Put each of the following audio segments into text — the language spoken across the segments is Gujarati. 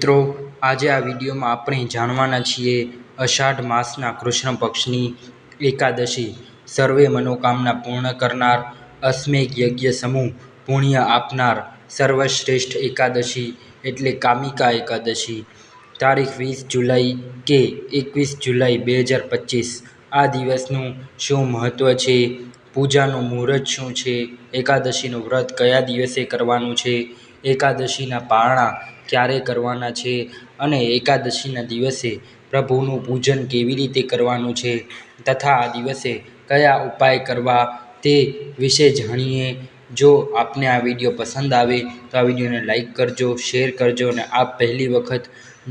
મિત્રો, આજે આ વિડીયોમાં આપણે જાણવાના છીએ અષાઢ માસના કૃષ્ણ પક્ષની એકાદશી. સર્વે મનોકામના પૂર્ણ કરનાર અશ્વમેઘ યજ્ઞ સમૂહ પુણ્ય આપનાર સર્વશ્રેષ્ઠ એકાદશી એટલે કામિકા એકાદશી. તારીખ વીસ જુલાઈ કે એકવીસ જુલાઈ બે હજાર પચીસ. આ દિવસનું શું મહત્ત્વ છે? પૂજાનું મુહૂર્ત શું છે? એકાદશીનું વ્રત કયા દિવસે કરવાનું છે? એકાદશીના પારણા ક્યારે કરવાના છે અને એકાદશીના દિવસે પ્રભુનું પૂજન કેવી રીતે કરવાનું છે તથા આ દિવસે કયા ઉપાય કરવા તે વિશે જાણીએ. જો આપને આ વીડિયો પસંદ આવે તો આ વિડીયોને લાઇક કરજો, શેર કરજો અને આપ પહેલી વખત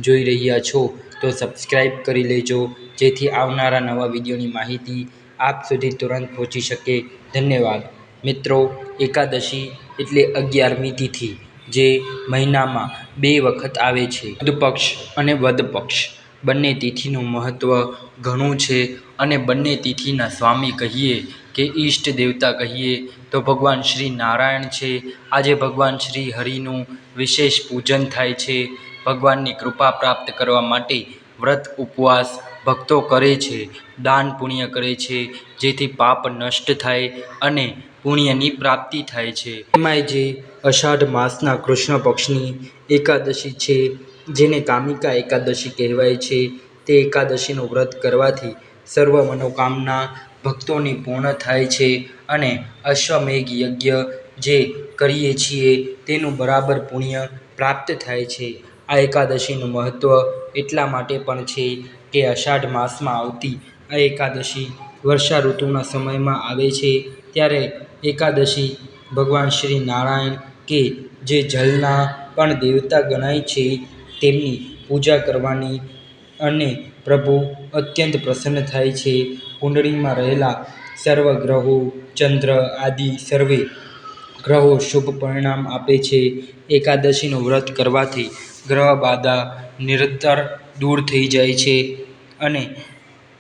જોઈ રહ્યા છો તો સબસ્ક્રાઈબ કરી લેજો. જેથી આવનારા નવા વિડીયોની માહિતી આપ સુધી તુરંત પહોંચી શકે. ધન્યવાદ. મિત્રો, એકાદશી એટલે અગિયારમી તિથિ. જે મહિનામાં બે વખત આવે છે. સુદ પક્ષ અને વદ પક્ષ બંને તિથિનું મહત્ત્વ ઘણું છે અને બંને તિથિના સ્વામી કહીએ કે ઈષ્ટ દેવતા કહીએ તો ભગવાન શ્રી નારાયણ છે. આજે ભગવાન શ્રી હરિનું વિશેષ પૂજન થાય છે. ભગવાનની કૃપા પ્રાપ્ત કરવા માટે વ્રત, ઉપવાસ ભક્તો કરે છે. દાન પુણ્ય કરે છે. જેથી પાપ નષ્ટ થાય અને પુણ્યની પ્રાપ્તિ થાય છે. એમાંય જે અષાઢ માસના કૃષ્ણ પક્ષની એકાદશી છે, જેને કામિકા એકાદશી કહેવાય છે. તે એકાદશીનું વ્રત કરવાથી સર્વ મનોકામના ભક્તોની પૂર્ણ થાય છે અને અશ્વમેઘ યજ્ઞ જે કરીએ છીએ તેનું બરાબર પુણ્ય પ્રાપ્ત થાય છે. આ એકાદશીનું મહત્ત્વ એટલા માટે પણ છે કે અષાઢ માસમાં આવતી આ એકાદશી વર્ષા ઋતુના સમયમાં આવે છે. ત્યારે એકાદશી ભગવાન શ્રી નારાયણ કે જે જલના પણ દેવતા ગણાય છે, તેમની પૂજા કરવાની અને પ્રભુ અત્યંત પ્રસન્ન થાય છે. કુંડળીમાં રહેલા સર્વ ગ્રહો, ચંદ્ર આદિ સર્વે ગ્રહો શુભ પરિણામ આપે છે. એકાદશીનું વ્રત કરવાથી ગ્રહ બાધા નિરંતર દૂર થઈ જાય છે અને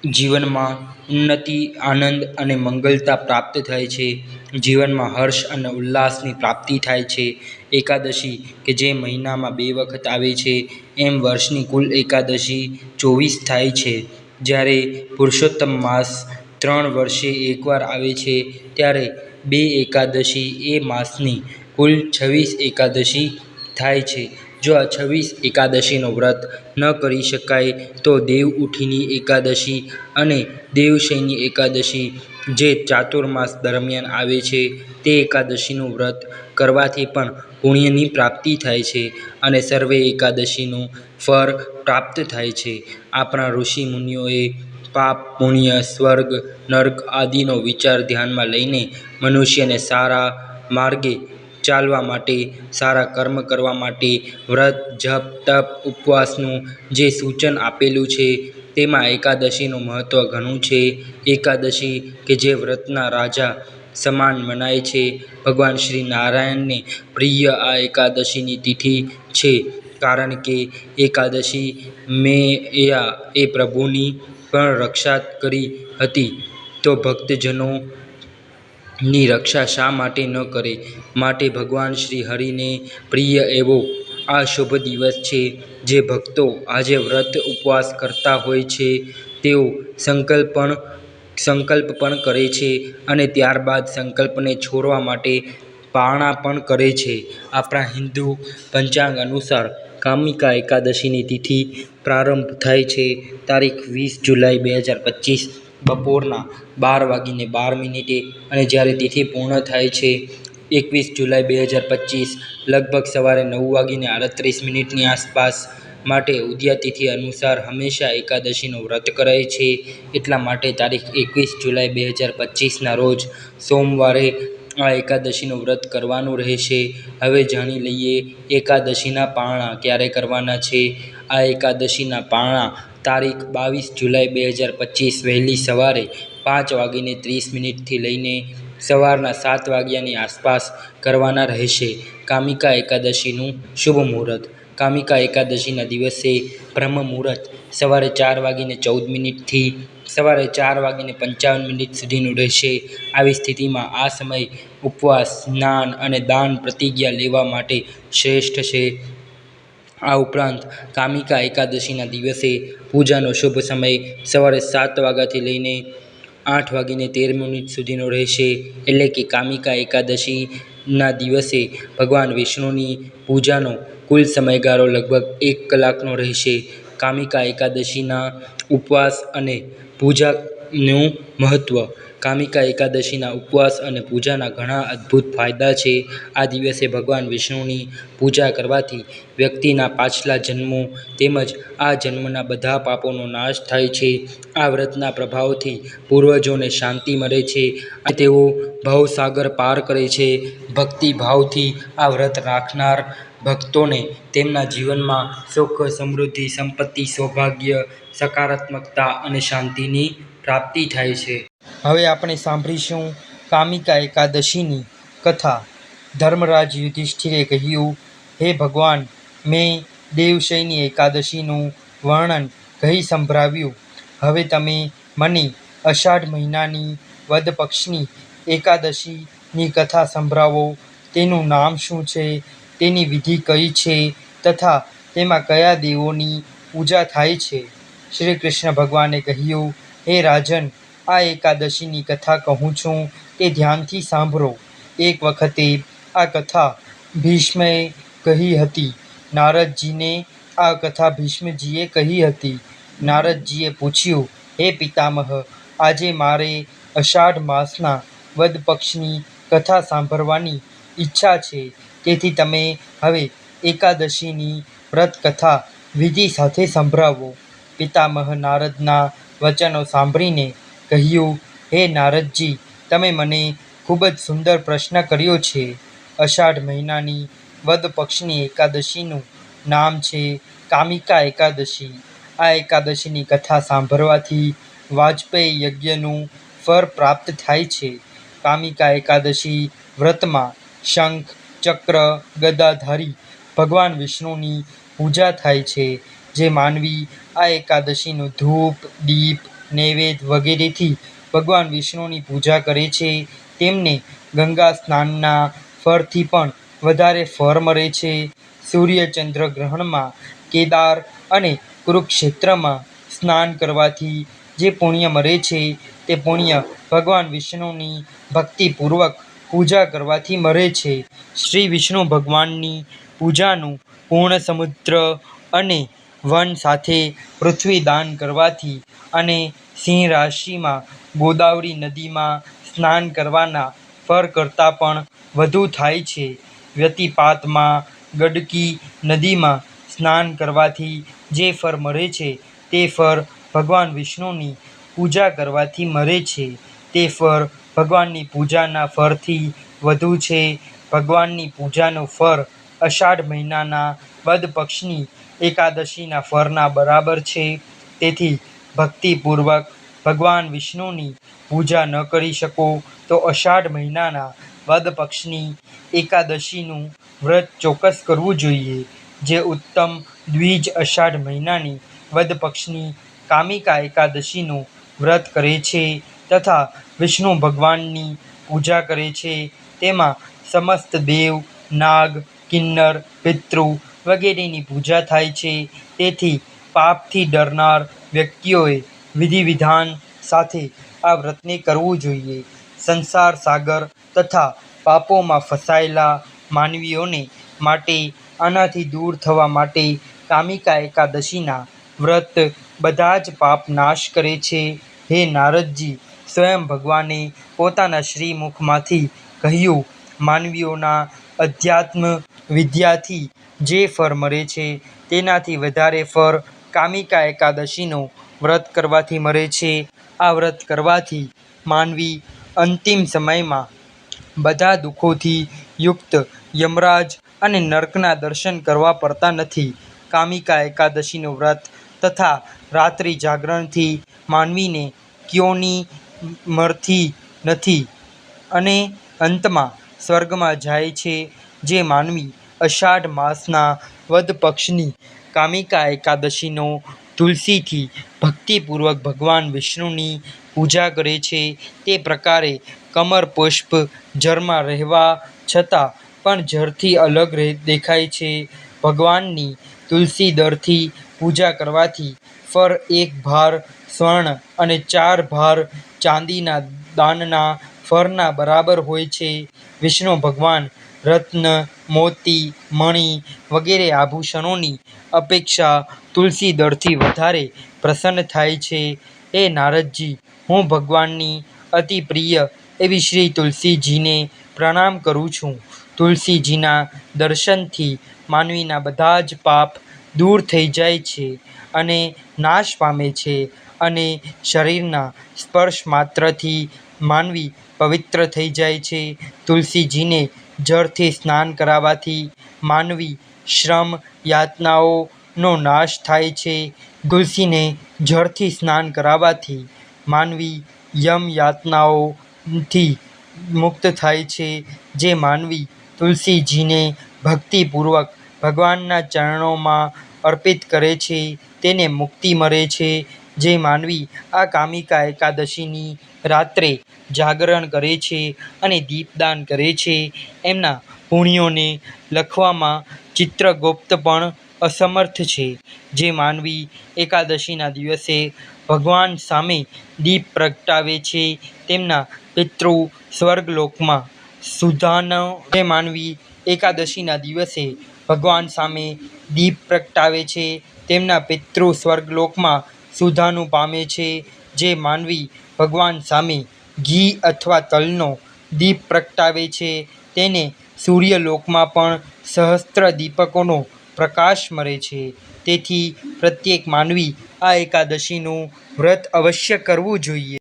જીવનમાં ઉન્નતિ, આનંદ અને મંગલતા પ્રાપ્ત થાય છે. જીવનમાં હર્ષ અને ઉલ્લાસની પ્રાપ્તિ થાય છે. એકાદશી, કે જે મહિનામાં બે વખત આવે છે, એમ વર્ષની કુલ એકાદશી ચોવીસ થાય છે. જ્યારે પુરુષોત્તમ માસ ત્રણ વર્ષે એકવાર આવે છે, ત્યારે બે એકાદશી એ માસની કુલ છવ્વીસ એકાદશી થાય છે. જો આ છવ્વીસ એકાદશીનો વ્રત ન કરી શકાય, તો દેવ ઉઠીની એકાદશી અને દેવશયની એકાદશી જે ચાતુર્માસ દરમિયાન આવે છે, તે એકાદશીનું વ્રત કરવાથી પણ પુણ્યની પ્રાપ્તિ થાય છે અને સર્વે એકાદશીનું ફળ પ્રાપ્ત થાય છે. આપણા ઋષિ મુનિઓએ પાપ, પુણ્ય, સ્વર્ગ, નર્ક આદિનો વિચાર ધ્યાનમાં લઈને મનુષ્યને સારા માર્ગે ચાલવા માટે, સારા કર્મ કરવા માટે, વ્રત, જપ, તપ, ઉપવાસનું જે સૂચન આપેલું છે, તેમાં એકાદશીનું મહત્ત્વ ઘણું છે. એકાદશી કે જે વ્રતના રાજા સમાન મનાય છે. ભગવાન શ્રી નારાયણને પ્રિય આ એકાદશીની તિથિ છે. કારણ કે એકાદશી મેં એ પ્રભુની પણ રક્ષા કરી હતી. તો ભક્તજનો ની રક્ષા શા માટે ન કરે? માટે ભગવાન શ્રી હરિને પ્રિય એવો આ શુભ દિવસ છે, જે ભક્તો આજે વ્રત ઉપવાસ કરતા હોય છે. તેઓ સંકલ્પ પણ સંકલ્પ પણ કરે છે અને ત્યારબાદ સંકલ્પને છોડવા માટે પારણા પણ કરે છે. આપણા હિન્દુ પંચાંગ અનુસાર કામિકા એકાદશીની તિથિ પ્રારંભ થાય છે. તારીખ વીસ જુલાઈ બે હજાર પચીસ બપોરના બાર વાગીને બાર મિનિટે અને જ્યારે તિથિ પૂર્ણ થાય છે, એકવીસ જુલાઈ બે હજાર પચીસ લગભગ સવારે નવ વાગીને આડત્રીસ મિનિટની આસપાસ માટે ઉદ્યાતિથિ અનુસાર હંમેશા એકાદશીનું વ્રત કરાય છે. એટલા માટે તારીખ એકવીસ જુલાઈ બે હજાર પચીસના રોજ સોમવારે આ એકાદશીનું વ્રત કરવાનું રહેશે. હવે જાણી લઈએ, એકાદશીના પારણા ક્યારે કરવાના છે? આ એકાદશીના પારણા તારીખ બાવીસ જુલાઈ બે હજાર પચીસ વહેલી સવારે પાંચ વાગીને ત્રીસ મિનિટથી લઈને સવારના સાત વાગ્યાની આસપાસ કરવાના રહેશે. કામિકા એકાદશીનું શુભ મુહૂર્ત. કામિકા એકાદશીના દિવસે બ્રહ્મ મુહૂર્ત સવારે ચાર વાગીને ચૌદ મિનિટથી સવારે ચાર વાગીને પંચાવન મિનિટ સુધીનું રહેશે. આવી સ્થિતિમાં આ સમય ઉપવાસ, સ્નાન અને દાન પ્રતિજ્ઞા લેવા માટે શ્રેષ્ઠ છે. આ ઉપરાંત કામિકા એકાદશીના દિવસે પૂજાનો શુભ સમય સવારે સાત વાગ્યાથી લઈને આઠ વાગીને તેર મિનિટ સુધીનો રહેશે. એટલે કે કામિકા એકાદશીના દિવસે ભગવાન વિષ્ણુની પૂજાનો કુલ સમયગાળો લગભગ એક કલાકનો રહેશે. કામિકા એકાદશીના ઉપવાસ અને પૂજાનું મહત્વ કામિકા એકાદશીના ઉપવાસ અને પૂજાના ઘણા અદ્ભુત ફાયદા છે. આ દિવસે ભગવાન વિષ્ણુની પૂજા કરવાથી વ્યક્તિના પાછલા જન્મો તેમજ આ જન્મના બધા પાપોનો નાશ થાય છે. આ વ્રતના પ્રભાવથી પૂર્વજોને શાંતિ મળે છે. તેઓ ભવસાગર પાર કરે છે. ભક્તિભાવથી આ વ્રત રાખનાર ભક્તોને તેમના જીવનમાં સુખ, સમૃદ્ધિ, સંપત્તિ, સૌભાગ્ય, સકારાત્મકતા અને શાંતિની પ્રાપ્તિ થાય છે. હવે આપણે સાંભળીશું કામિકા એકાદશીની કથા. ધર્મરાજ યુધિષ્ઠિરે કહ્યું, હે ભગવાન, મેં દેવશયની એકાદશીનું વર્ણન કહી સંભળાવ્યું. હવે તમે મને અષાઢ મહિનાની વદ પક્ષની એકાદશીની કથા સંભળાવો. તેનું નામ શું છે, તેની વિધિ કઈ છે, તથા તેમાં કયા દેવોની પૂજા થાય છે? શ્રી કૃષ્ણ ભગવાને કહ્યું, હે રાજન આ એકાદશીની કથા કહું છું તે ધ્યાનથી સાંભળો. એક વખતે આ કથા ભીષ્મએ કહી હતી. નારદજીને આ કથા ભીષ્મજીએ કહી હતી. નારદજીએ પૂછ્યું, હે પિતામહ, આજે મારે અષાઢ માસના વદ પક્ષની કથા સાંભળવાની ઈચ્છા છે. તેથી તમે હવે એકાદશીની વ્રત કથા વિધિ સાથે સંભળાવો. પિતામહ નારદના વચનો સાંભળીને કહ્યું, હે નારદજી, તમે મને ખૂબ જ સુંદર પ્રશ્ન કર્યો છે. અષાઢ મહિનાની વદ પક્ષની એકાદશીનું નામ છે કામિકા એકાદશી. આ એકાદશીની કથા સાંભળવાથી વાજપેયી યજ્ઞનું ફળ પ્રાપ્ત થાય છે. કામિકા એકાદશી વ્રતમાં શંખ, ચક્ર, ગદાધારી, ભગવાન વિષ્ણુની પૂજા થાય છે. જે માનવી આ એકાદશીનું ધૂપ, દીપ નૈવેદ્ય વગેરેથી ભગવાન વિષ્ણુની પૂજા કરે છે. તેમને ગંગા સ્નાનના ફળથી પણ વધારે ફળ મળે છે. સૂર્ય ચંદ્ર ગ્રહણમાં કેદાર અને કુરુક્ષેત્રમાં સ્નાન કરવાથી જે પુણ્ય મળે છે તે પુણ્ય ભગવાન વિષ્ણુની ભક્તિપૂર્વક પૂજા કરવાથી મળે છે. શ્રી વિષ્ણુ ભગવાનની પૂજાનું પૂર્ણ સમુદ્ર અને વન સાથે પૃથ્વી દાન કરવાથી અને સિંહ રાશિમાં ગોદાવરી નદીમાં સ્નાન કરવાના ફર કરતાં પણ વધુ થાય છે. વ્યતિપાતમાં ગંડકી નદીમાં સ્નાન કરવાથી જે ફર મળે છે તે ફર ભગવાન વિષ્ણુની પૂજા કરવાથી મળે છે. તે ફળ ભગવાનની પૂજાના ફરથી વધુ છે. ભગવાનની પૂજાનો ફર અષાઢ મહિનાના વદ પક્ષની એકાદશીના ફળના બરાબર છે. તેથી ભક્તિપૂર્વક ભગવાન વિષ્ણુની પૂજા ન કરી શકો તો અષાઢ મહિનાના વદ પક્ષની એકાદશીનું વ્રત ચોક્કસ કરવું જોઈએ. જે ઉત્તમ દ્વિજ અષાઢ મહિનાની વદ પક્ષની કામિકા એકાદશીનું વ્રત કરે છે તથા વિષ્ણુ ભગવાનની પૂજા કરે છે. તેમાં સમસ્ત દેવ, નાગ, કિન્નર, પિતૃ વગેરેની પૂજા થાય છે. તેથી પાપથી ડરનાર વ્યક્તિઓએ વિધિ વિધાન સાથે આ વ્રતને કરવું જોઈએ. સંસાર સાગર તથા પાપોમાં ફસાયેલા માનવીઓને માટે, આનાથી દૂર થવા માટે કામિકા એકાદશીના વ્રત બધા જ પાપ નાશ કરે છે. હે નારદજી, સ્વયં ભગવાને પોતાના શ્રીમુખમાંથી કહ્યું, માનવીઓના અધ્યાત્મ વિદ્યાથી જે ફળ મળે છે, તેનાથી વધારે ફળ કામિકા એકાદશીનું વ્રત કરવાથી મળે છે. આ વ્રત કરવાથી માનવી અંતિમ સમયમાં બધા દુઃખોથી યુક્ત યમરાજ અને નર્કના દર્શન કરવા પડતા નથી. કામિકા એકાદશીનું વ્રત તથા રાત્રિ જાગરણથી માનવીને ક્યોની મળતી નથી અને અંતમાં સ્વર્ગમાં જાય છે, જે માનવી અષાઢ માસના વદ પક્ષની કામિકા એકાદશીનો તુલસીથી ભક્તિપૂર્વક ભગવાન વિષ્ણુની પૂજા કરે છે. તે પ્રકારે કમર પુષ્પ જળમાં રહેવા છતાં પણ જળથી અલગ દેખાય છે. ભગવાનની તુલસી દળથી પૂજા કરવાથી ફર એક ભાર સ્વર્ણ અને ચાર ભાર ચાંદીના દાનના ફરના બરાબર હોય છે. વિષ્ણુ ભગવાન રત્ન, મોતી, મણિ વગેરે આભૂષણોની અપેક્ષા તુલસી દળથી વધારે પ્રસન્ન થાય છે. હે નારદજી, હું ભગવાનની અતિ પ્રિય એવી શ્રી તુલસીજીને પ્રણામ કરું છું. તુલસીજીના દર્શનથી માનવીના બધા જ પાપ દૂર થઈ જાય છે અને નાશ પામે છે અને શરીરના સ્પર્શ માત્રથી માનવી પવિત્ર થઈ જાય છે. તુલસીજીને જળથી સ્નાન કરાવવાથી માનવી શ્રમ યાતનાઓનો નાશ થાય છે. તુલસીને જળથી સ્નાન કરાવવાથી માનવી યમ યાતનાઓથી મુક્ત થાય છે, જે માનવી તુલસીજીને ભક્તિપૂર્વક ભગવાનના ચરણોમાં અર્પિત કરે છે, તેને મુક્તિ મળે છે, જે માનવી આ કામિકા એકાદશીની રાત્રે જાગરણ કરે છે અને દીપદાન કરે છે. એમના પુણ્યોને લખવામાં ચિત્રગુપ્ત પણ અસમર્થ છે. જે માનવી એકાદશીના દિવસે ભગવાન સામે દીપ પ્રગટાવે છે, તેમના પિતૃ સ્વર્ગલોકમાં સુધાનો. જે માનવી એકાદશીના દિવસે ભગવાન સામે દીપ પ્રગટાવે છે, તેમના પિતૃ સ્વર્ગલોકમાં સુધાનું પામે છે. જે માનવી ભગવાન સામે ઘી અથવા તલનો દીપ પ્રગટાવે છે. તેને સૂર્યલોકમાં પણ સહસ્ત્ર દીપકોનો પ્રકાશ મળે છે. તેથી પ્રત્યેક માનવી આ એકાદશીનું વ્રત અવશ્ય કરવું જોઈએ.